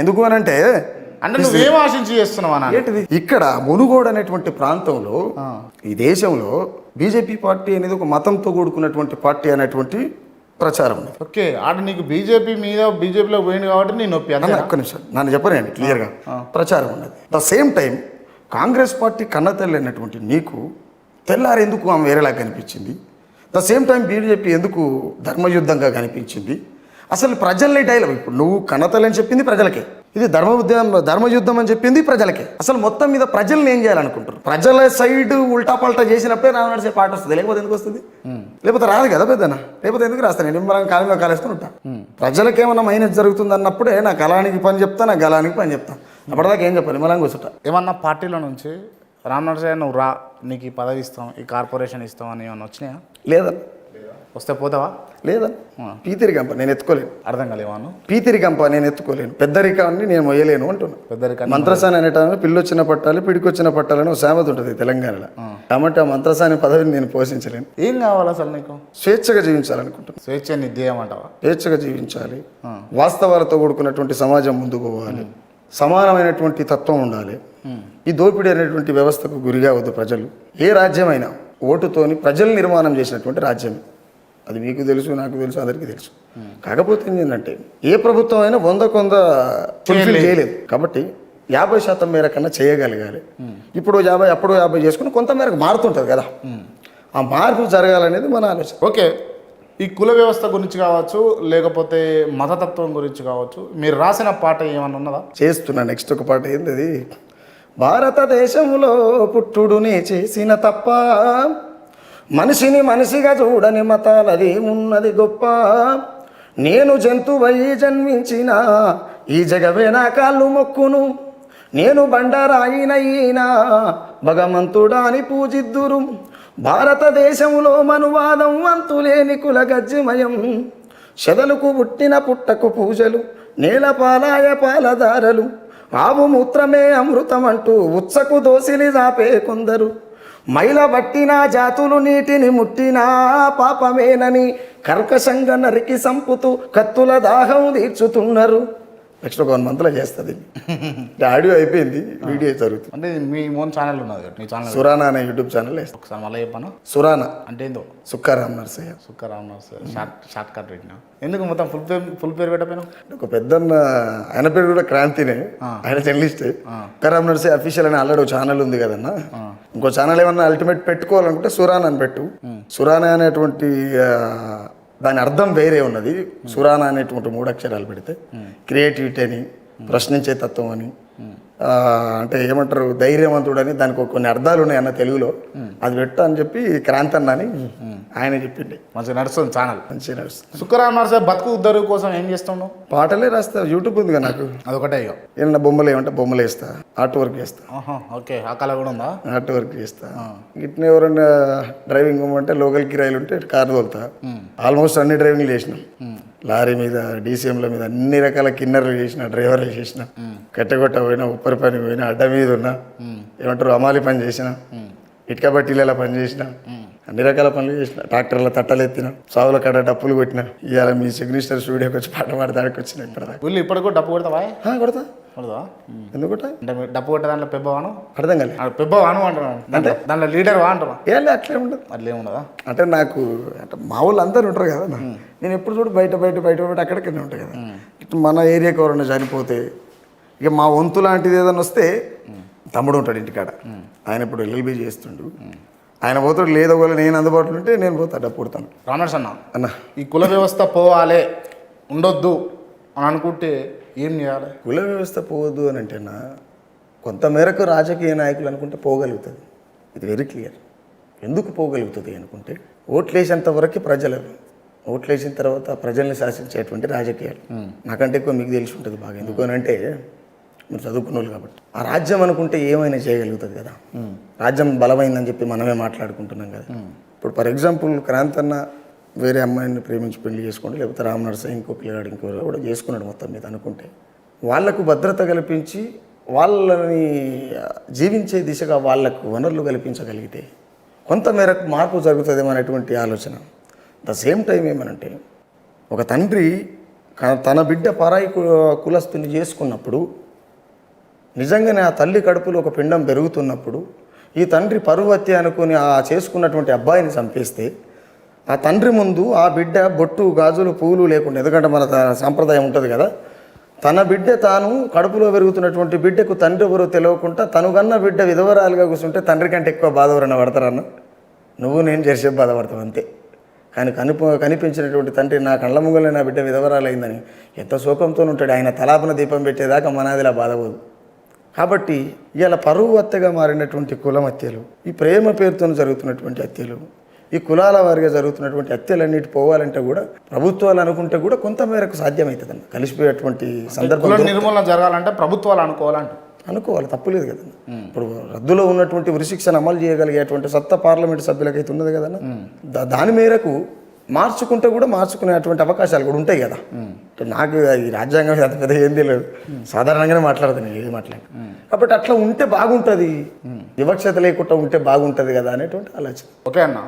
ఎందుకు అని అంటే అంటే నువ్వేం ఆశించి చేస్తున్నావు అన్న ఏంటిది? ఇక్కడ మునుగోడు అనేటువంటి ప్రాంతంలో ఈ దేశంలో బీజేపీ పార్టీ అనేది ఒక మతంతో కూడుకున్నటువంటి పార్టీ అనేటువంటి ప్రచారం ఉంది. ఓకే ఆడ నీకు బీజేపీ మీద బీజేపీలో పోయింది కాబట్టి నేను నొప్పి అన్న ఒక్క నిమిషం. నన్ను చెప్పనండి క్లియర్గా ప్రచారం ఉన్నది. The same time Congress party కన్నతల్లి అయినటువంటి నీకు తెల్లారి ఎందుకు ఆమె వేరేలా కనిపించింది? ద సేమ్ టైం బీజేపీ ఎందుకు ధర్మయుద్ధంగా కనిపించింది? అసలు ప్రజల్ని డైలాగ్ ఇప్పుడు నువ్వు కన్నతల్లి అని చెప్పింది ప్రజలకే. ఇది ధర్మ ఉద్యమం ధర్మయుద్ధం అని చెప్పింది ప్రజలకే. అసలు మొత్తం మీద ప్రజల్ని ఏం చేయాలనుకుంటారు ప్రజల సైడ్ ఉల్టా పల్టా చేసినప్పుడే రావు నడిచే పాట వస్తుంది. లేకపోతే ఎందుకు వస్తుంది? లేకపోతే రాదు కదా పెద్దనా లేకపోతే ఎందుకు రాస్తాను? నేను మనం కాలంలో కాలేసుకుని ఉంటా. ప్రజలకు ఏమన్నా మైనస్ జరుగుతుంది అన్నప్పుడే నా గలానికి పని చెప్తా నా గలానికి పని చెప్తా. అప్పటిదాకా ఏం చెప్పాలి? మళ్ళీ కూర్చుంటా. ఏమన్నా పార్టీలో నుంచి రామ్ నరసయ్య నువ్వు రా నీకు ఈ పదవి ఇస్తాం ఈ కార్పొరేషన్ ఇస్తాం అని ఏమన్నా వచ్చినాయా? లేదన్న వస్తే పోతావా? లేదన్న పీతిరి గంప నేను ఎత్తుకోలేను. అర్థం కాలేవాను పీతిరి గంప నేను ఎత్తుకోలేను. పెద్దరికాన్ని నేను మొయ్యలేను అంటున్నా. పెద్దరికాన్ని మంత్రసాని అనేటాన్ని పిల్లొచ్చిన పట్టాలి పిడికొచ్చిన పట్టాలని ఒక సామెత ఉంటుంది తెలంగాణలో. కాబట్టి ఆ మంత్రసాని పదవిని నేను పోషించలేను. ఏం కావాలి అసలు నీకు? స్వేచ్ఛగా జీవించాలనుకుంటున్నాను స్వేచ్ఛ ధ్యేయం అంటావా? స్వేచ్ఛగా జీవించాలి. వాస్తవాలతో కూడుకున్నటువంటి సమాజం ముందుకు పోవాలి. సమానమైనటువంటి తత్వం ఉండాలి. ఈ దోపిడీ అనేటువంటి వ్యవస్థకు గురిగా వద్దు ప్రజలు. ఏ రాజ్యమైనా ఓటుతోని ప్రజలు నిర్మాణం చేసినటువంటి రాజ్యం అది మీకు తెలుసు నాకు తెలుసు అందరికీ తెలుసు. కాకపోతే ఏంటంటే ఏ ప్రభుత్వం అయినా వంద కొంద ఫుల్ఫిల్ చేయలేదు. కాబట్టి యాభై శాతం మేర కన్నా చేయగలగాలి. ఇప్పుడు యాభై అప్పుడు యాభై చేసుకుని కొంత మేరకు మారుతుంటుంది కదా. ఆ మార్పు జరగాలనేది మన ఆలోచన. ఓకే. ఈ కుల వ్యవస్థ గురించి కావచ్చు లేకపోతే మతతత్వం గురించి కావచ్చు మీరు రాసిన పాట ఏమన్నా ఉన్నదా? చేస్తున్నా. నెక్స్ట్ ఒక పాట ఏంది భారతదేశంలో పుట్టుడునే చేసిన తప్ప మనిషిని మనిషిగా చూడని మతాలది ఉన్నది గొప్ప. నేను జంతువై జన్మించిన ఈ జగవే నా కాళ్ళు మొక్కును. నేను బండరాయినయినా భగవంతుడాని పూజిద్దురు. భారతదేశంలో మనువాదం అంతులేని కుల గజ్జిమయం. చెదలకు పుట్టిన పుట్టకు పూజలు నేల పాలాయ పాలదారలు. ఆవు మూత్రమే అమృతం అంటూ ఉచ్చకు దోసిలి దాపే కొందరు. మైల పట్టిన జాతులు నీటిని ముట్టినా పాపమేనని కర్కశంగా నరికి సంపుతూ కత్తుల దాహం తీర్చుతున్నారు. నెక్స్ట్ ఒక వన్ మంత్లో చేస్తుంది. ఆడియో అయిపోయింది వీడియో జరుగుతుంది. అంటే మీ ఓన్ ఛానల్ ఉన్నది నీ ఛానల్. సురానా అనే యూట్యూబ్ ఛానల్ ఒకసారి మళ్ళీ చెప్పాను? సురానా. అంటే ఏందో? Sukkaram Narsaiah. Sukkaram short short cut పెట్టినా? ఎందుకు మొత్తం ఫుల్ పేరు ఫుల్ పేరు పెట్టపోయినావు? ఒక పెద్దన్న ఆయన పేరు కూడా క్రాంతినే. ఆయన జర్నలిస్ట్. కరాం నర్సే అఫీషియల్ అని ఆల్రెడీ ఒక ఛానల్ ఉంది కదన్న. ఇంకో ఛానల్ ఏమన్నా అల్టిమేట్ పెట్టుకోవాలనుకుంటే సురాన్ అని పెట్టు సురానా అనేటువంటి దాని అర్థం వేరే ఉన్నది. సురానా అనేటువంటి మూడు అక్షరాలు పెడితే క్రియేటివిటీ అని ప్రశ్నించే తత్వం అని అంటే ఏమంటారు ధైర్యవంతుడని దానికి కొన్ని అర్థాలు ఉన్నాయి అన్న తెలుగులో. అది పెట్టా అని చెప్పి క్రాంతన్నాని ఆయన చెప్పిండి. మంచిగా నడుస్తుంది ఛానల్. మంచిగా నడుస్తుంది. సుక్కరామ్ నర్సే బతుకు ఉద్దరు కోసం ఏం చేస్తున్నావు పాటలే రాస్తా యూట్యూబ్ ఉంది కదా నాకు. అదొకటే ఇక ఏమన్నా బొమ్మలు ఏమంటే బొమ్మలు వేస్తా ఆర్ట్ వర్క్ చేస్తా. ఓకే. ఆ కళ కూడా ఉందా? ఆర్ట్ వర్క్ చేస్తా. ఇట్నే ఎవరైనా డ్రైవింగ్ ఇవ్వమంటే లోకల్ కిరాయిలు ఉంటే కారు తోలుతా. ఆల్మోస్ట్ అన్ని డ్రైవింగ్ చేసిన. లారీ మీద డీసీఎంల మీద అన్ని రకాల కిన్నర్లు చేసిన డ్రైవర్లు చేసిన కట్టెగొట్ట పోయినా ఉప్పరి పని పోయినా అడ్డ మీద ఉన్నా. ఏమంటారు అమాలి పని చేసిన. ఇటుక బట్టీలలో పని చేసిన. అన్ని రకాల పనులు చేసిన. ట్రాక్టర్ల తట్టలు ఎత్తిన. సావుల కాడ డప్పులు కొట్టిన. ఇవాళ మీ సిగ్నేచర్ స్టూడియోకి వచ్చి పాట పాడతాడికి వచ్చిన ఇప్పటిదాకా. ఇప్పటికి కూడా డప్పు కొడతావా? కొడతా. కొడతావా? ఎందుకు అంటే మీరు డప్పు కొట్టే దాంట్లో పెబ్బవాను అర్థం కాలే. పెబ్బవాను అంటున్నాను దాంట్లో దాంట్లో లీడర్ వా అంటున్నా. ఏం అట్లే ఉండదు. అట్లా ఏముండదా అంటే నాకు అంటే మా వాళ్ళు అందరూ ఉంటారు కదా. నేను ఎప్పుడు చూడు బయట బయట బయట బయట అక్కడికనే ఉంటాయి కదా. మన ఏరియాకి ఎవరైనా చనిపోతే ఇక మా వంతు లాంటిది ఏదైనా వస్తే తమ్ముడు ఉంటాడు ఇంటికాడ. ఆయన ఇప్పుడు ఎల్ఎల్బీ చేస్తుండు. ఆయన పోతాడు లేదో ఒకవేళ నేను అందుబాటులో ఉంటే నేను పోతా డబ్బు పుడతాను రామనర్స్ అన్న అన్న. ఈ కుల వ్యవస్థ పోవాలి ఉండొద్దు అని అనుకుంటే ఏం చేయాలి? కుల వ్యవస్థ పోవద్దు అని అంటేనా కొంత మేరకు రాజకీయ నాయకులు అనుకుంటే పోగలుగుతుంది ఇది వెరీ క్లియర్ ఎందుకు పోగలుగుతుంది అనుకుంటే ఓట్లేసేంత వరకు ప్రజలు ఓట్లేసిన తర్వాత ప్రజల్ని శాసించేటువంటి రాజకీయాలు. నాకంటే ఎక్కువ మీకు తెలిసి ఉంటుంది బాగా. ఎందుకు అని అంటే మీరు చదువుకున్న వాళ్ళు కాబట్టి. ఆ రాజ్యం అనుకుంటే ఏమైనా చేయగలుగుతుంది కదా. రాజ్యం బలమైందని చెప్పి మనమే మాట్లాడుకుంటున్నాం కదా. ఇప్పుడు ఫర్ ఎగ్జాంపుల్ క్రాంతన్న వేరే అమ్మాయిని ప్రేమించి పెళ్ళి చేసుకోండి లేకపోతే రామ్ నరసయ్య ఇంకో పిల్లగాడు ఇంకో కూడా చేసుకున్నాడు మొత్తం మీద అనుకుంటే వాళ్ళకు భద్రత కల్పించి వాళ్ళని జీవించే దిశగా వాళ్ళకు వనరులు కల్పించగలిగితే కొంత మేరకు మార్పు జరుగుతుందేమో అనేటువంటి ఆలోచన. ద సేమ్ టైం ఏమనంటే ఒక తండ్రి తన బిడ్డ పరాయి కులస్తుని చేసుకున్నప్పుడు నిజంగానే ఆ తల్లి కడుపులో ఒక పిండం పెరుగుతున్నప్పుడు ఈ తండ్రి పరువత్తి అనుకుని ఆ చేసుకున్నటువంటి అబ్బాయిని చంపేస్తే ఆ తండ్రి ముందు ఆ బిడ్డ బొట్టు గాజులు పూలు లేకుండా ఎందుకంటే మన త- సాంప్రదాయం ఉంటుంది కదా తన బిడ్డ తాను కడుపులో పెరుగుతున్నటువంటి బిడ్డకు తండ్రి ఎవరో తెలియకుండా తను బిడ్డ విధవరాలుగా కూర్చుంటే తండ్రి కంటే ఎక్కువ బాధ ఎవరైనా పడతారన్న నువ్వు నేను చేసే బాధపడతావు అంతే. కానీ కనిప కనిపించినటువంటి తండ్రి నా కళ్ళ ముంగలే నా బిడ్డ విధవరాలైందని ఎంత శోకంతో ఉంటాడు ఆయన తలాపన దీపం పెట్టేదాకా మనాదిలా బాధపోదు కాబట్టి ఇవాళ పరువు హత్యగా మారినటువంటి కులం హత్యలు ఈ ప్రేమ పేరుతో జరుగుతున్నటువంటి హత్యలు ఈ కులాల వారిగా జరుగుతున్నటువంటి హత్యలన్నిటి పోవాలంటే కూడా ప్రభుత్వాలు అనుకుంటే కూడా కొంత మేరకు సాధ్యమవుతుందన్న కలిసిపోయేటువంటి సందర్భం నిర్మూలన జరగాలంటే ప్రభుత్వాలు అనుకోవాలంట అనుకోవాలి తప్పులేదు కదన్న ఇప్పుడు రద్దులో ఉన్నటువంటి ఉరిశిక్షను అమలు చేయగలిగేటువంటి సత్తా పార్లమెంట్ సభ్యులకైతే ఉన్నది కదన్న దా- దాని మేరకు మార్చుకుంటే కూడా మార్చుకునేటువంటి అవకాశాలు కూడా ఉంటాయి కదా. నాకు ఈ రాజ్యాంగం అంత పెద్ద ఏం తెలియదు. సాధారణంగానే మాట్లాడతాను నేను ఏది మాట్లాడు కాబట్టి అట్లా ఉంటే బాగుంటుంది. వివక్షత లేకుండా ఉంటే బాగుంటుంది కదా అనేటువంటి ఆలోచన. ఓకే అన్న.